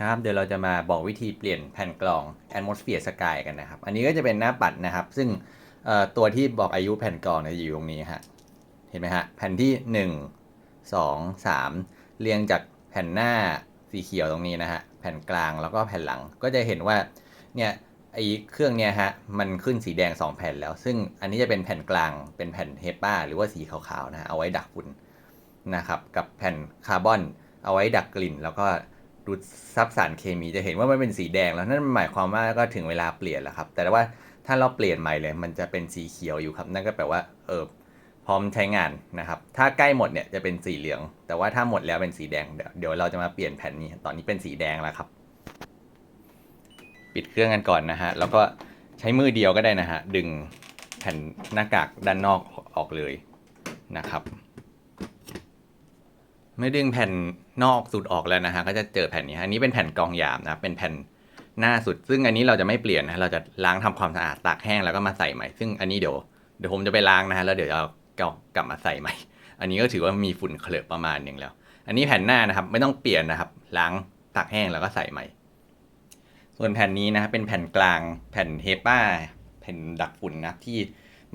ครับเดี๋ยวเราจะมาบอกวิธีเปลี่ยนแผ่นกรอง Atmosphere Sky กันนะครับ อันนี้ก็จะเป็นหน้าปัดนะครับ ซึ่งตัวที่บอกอายุแผ่นกรองเนี่ยอยู่ตรงนี้ฮะเห็นไหมฮะแผ่นที่ 1 2 3 เรียงจากแผ่นหน้าสีเขียวตรงนี้นะฮะแผ่นกลางแล้วก็แผ่นหลังก็จะเห็นว่าเนี่ยไอเครื่องเนี่ยฮะมันขึ้นสีแดง 2 แผ่นแล้ว ซึ่งอันนี้จะเป็นแผ่นกลางเป็นแผ่นเฮป้าหรือว่าสีขาวๆนะเอาไว้ดักฝุ่นนะครับกับแผ่นคาร์บอนเอาไว้ดักกลิ่นแล้วก็ ดูดซับสารเคมีจะเห็นว่ามันเป็นสีแดงแล้วนั่นหมายความว่าก็ถึงเวลาเปลี่ยนแล้วครับ แต่ว่าถ้าเราเปลี่ยนใหม่เลย มันจะเป็นสีเขียวอยู่ครับ นั่นก็แปลว่าเออพร้อมใช้งานนะครับ ถ้าใกล้หมดเนี่ยจะเป็นสีเหลือง แต่ว่าถ้าหมดแล้วเป็นสีแดง เดี๋ยวเดี๋ยวเราจะมาเปลี่ยนแผ่นนี้ ตอนนี้เป็นสีแดงแล้วครับ ปิดเครื่องกันก่อนนะฮะ แล้วก็ใช้มือเดียวก็ได้นะฮะ ดึงแผ่นหน้ากากด้านนอกออกเลยนะครับ เมื่อดึงแผ่นนอกสุดออกแล้วนะฮะก็จะเจอแผ่นนี้อันนี้เป็นแผ่นกองหยาบนะเป็นแผ่นหน้าสุด ซึ่งอันนี้เราจะไม่เปลี่ยนนะเราจะล้างทำความสะอาดตากแห้งแล้วก็มาใส่ใหม่ ซึ่งอันนี้เดี๋ยวเดี๋ยวผมจะไปล้างนะฮะแล้วเดี๋ยวเอากลับมาใส่ใหม่ อันนี้ก็ถือว่ามีฝุ่นเคลือบประมาณหนึ่งแล้ว อันนี้แผ่นหน้านะครับ ไม่ต้องเปลี่ยนนะครับ ล้างตากแห้งแล้วก็ใส่ใหม่ ส่วนแผ่นนี้นะครับเป็นแผ่นกลางแผ่นเฮป้าแผ่นดักฝุ่นนะที่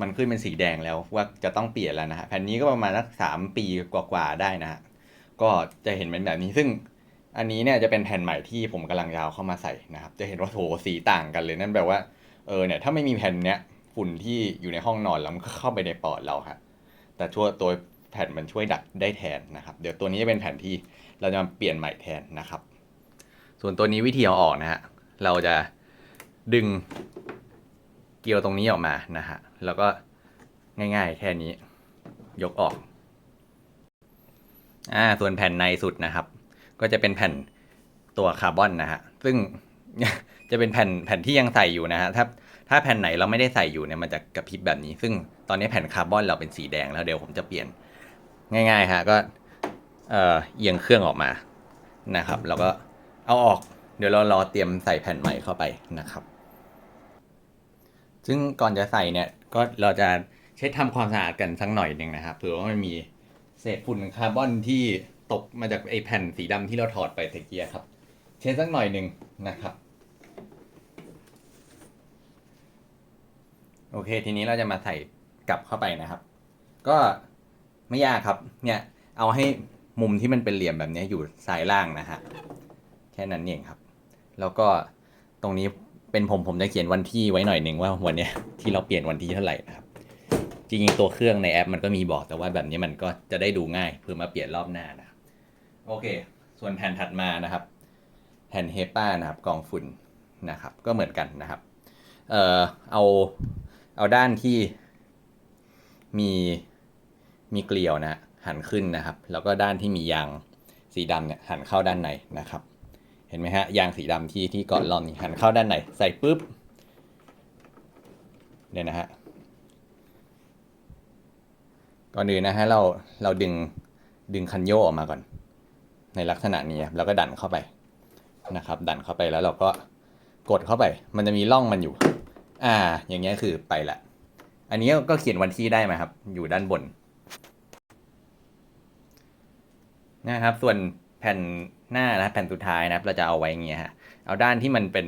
มันขึ้นเป็นสีแดงแล้วว่าจะต้องเปลี่ยนแล้วนะฮะแผ่นนี้ก็ประมาณสักสามปีกว่าๆได้นะฮะ ก็จะเห็นเป็นแบบนี้ซึ่งอันนี้เนี่ยจะเป็นแผ่นใหม่ที่ผมกำลังยาวเข้ามาใส่นะครับ จะเห็นว่าโถสีต่างกันเลยนั่นแปลว่าเออเนี่ยถ้าไม่มีแผ่นเนี้ยฝุ่นที่อยู่ในห้องนอนแล้วมันก็เข้าไปในปอดเราครับแต่ชั่วตัวแผ่นมันช่วยดักได้แทนนะครับ เดี๋ยวตัวนี้จะเป็นแผ่นที่เราจะมาเปลี่ยนใหม่แทนนะครับ ส่วนตัวนี้วิธีเอาออกนะฮะเราจะดึงเกลียวตรงนี้ออกมานะฮะแล้วก็ง่ายๆแค่นี้ยกออก อ่าส่วนแผ่นในสุดนะครับ ก็จะเป็นแผ่นตัวคาร์บอนนะฮะซึ่งจะเป็นแผ่นแผ่นที่ยังใส่อยู่นะฮะถ้าถ้าแผ่นไหนเราไม่ได้ใส่อยู่เนี่ยมันจะกระพริบแบบนี้ ซึ่งตอนนี้แผ่นคาร์บอนเราเป็นสีแดงแล้วเดี๋ยวผมจะเปลี่ยนง่ายๆฮะก็เอ่อเอียงเครื่องออกมานะครับ แล้วก็เอาออกเดี๋ยวเรารอเตรียมใส่แผ่นใหม่เข้าไปนะครับ ซึ่งก่อนจะใส่เนี่ยก็เราจะเช็ดทำความสะอาดกันสักหน่อยหนึ่งนะครับเผื่อว่ามันมี เศษฝุ่นคาร์บอนที่ตกมาจากไอแผ่นสีดำที่เราถอดไปตะเกียครับ เช็ดสักหน่อยหนึ่งนะครับ โอเค ทีนี้เราจะมาใส่กลับเข้าไปนะครับ ก็ไม่ยากครับ เนี่ย เอาให้มุมที่มันเป็นเหลี่ยมแบบนี้อยู่ซ้ายล่างนะฮะ แค่นั้นเองครับ แล้วก็ตรงนี้เป็นผมผมจะเขียนวันที่ไว้หน่อยหนึ่งว่าวันนี้ที่เราเปลี่ยนวันที่เท่าไหร่นะครับ จริงๆตัวเครื่องในแอปมันก็มีบอกแต่ว่าแบบนี้มันก็จะได้ดูง่ายเพื่อมาเปลี่ยนรอบหน้านะครับโอเค ส่วนแผ่นถัดมานะครับ แผ่นเฮป้านะครับกองฝุ่นนะครับก็เหมือนกันนะครับเอ่อเอาเอาด้านที่มีมีเกลียวนะหันขึ้นนะครับ แล้วก็ด้านที่มียางสีดำเนี่ยหันเข้าด้านในนะครับ เห็นไหมฮะยางสีดำที่ที่เกาะล่อนหันเข้าด้านในใส่ปุ๊บเนี่ยนะฮะ ก่อนอื่นนะฮะเราเราดึงดึงคันโยกออกมาก่อน ในลักษณะนี้ครับแล้วก็ดันเข้าไปนะครับ ดันเข้าไปแล้วเราก็กดเข้าไป มันจะมีร่องมันอยู่ อ่า อย่างเงี้ยคือไปละ อันนี้ก็เขียนวันที่ได้ไหมครับ อยู่ด้านบนนะครับ ส่วนแผ่นหน้านะแผ่นสุดท้ายนะครับ เราจะเอาไว้อย่างเงี้ยฮะเอาด้านที่มันเป็น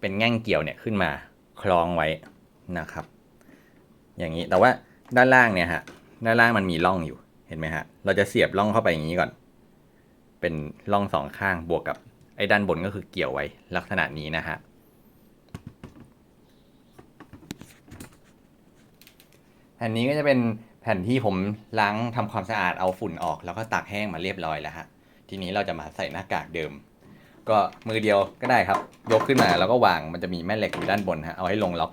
เป็นแง่งเกี่ยวเนี่ยขึ้นมาคล้องไว้นะครับ อย่างนี้แต่ว่าด้านล่างเนี่ยฮะ ด้านล่างมันมีร่องอยู่เห็นไหมฮะ เราจะเสียบร่องเข้าไปอย่างนี้ก่อน เป็นร่องสองข้างบวกกับไอ้ด้านบนก็คือเกี่ยวไว้ลักษณะนี้นะฮะแผ่นนี้ก็จะเป็นแผ่นที่ผมล้างทำความสะอาดเอาฝุ่นออก แล้วก็ตากแห้งมาเรียบร้อยแล้วฮะ ทีนี้เราจะมาใส่หน้ากากเดิม ก็มือเดียวก็ได้ครับ ยกขึ้นมาแล้วก็วางมันจะมีแม่เหล็กอยู่ด้านบนฮะ เอาให้ลงล็อก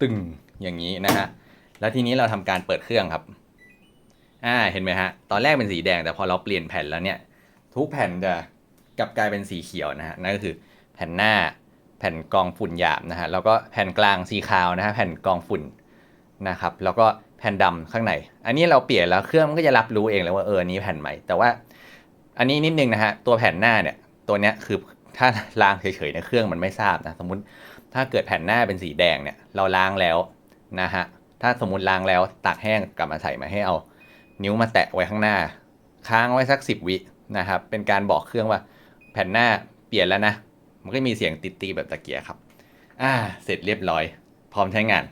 ตึงอย่างนี้นะฮะ แล้วทีนี้เราทำการเปิดเครื่องครับ อ่า เห็นไหมฮะ ตอนแรกเป็นสีแดง แต่พอเราเปลี่ยนแผ่นแล้วเนี่ย ทุกแผ่นจะกลับกลายเป็นสีเขียวนะฮะ นั่นก็คือแผ่นหน้า แผ่นกองฝุ่นหยาบนะฮะ แล้วก็แผ่นกลางสีขาวนะฮะ แผ่นกองฝุ่นนะครับ แล้วก็แผ่นดำข้างใน อันนี้เราเปลี่ยนแล้วเครื่องมันก็จะรับรู้เองเลยว่าเออ นี้แผ่นใหม่ แต่ว่าอันนี้นิดนึงนะฮะ ตัวแผ่นหน้าเนี่ย ตัวเนี้ยคือถ้าล้างเฉยๆในเครื่องมันไม่ทราบนะ สมมติถ้าเกิดแผ่นหน้าเป็นสีแดงเนี่ย เราล้างแล้วนะฮะ ถ้าสมมติล้างแล้วตากแห้งกลับมาใส่มาให้เอา นิ้วมาแตะไว้ข้างหน้า ค้างไว้สักสิบวินะครับ เป็นการบอกเครื่องว่า แผ่นหน้าเปลี่ยนแล้วนะ มันก็มีเสียงติดตีแบบตะเกียร์ครับ อ่า เสร็จเรียบร้อย พร้อมใช้งาน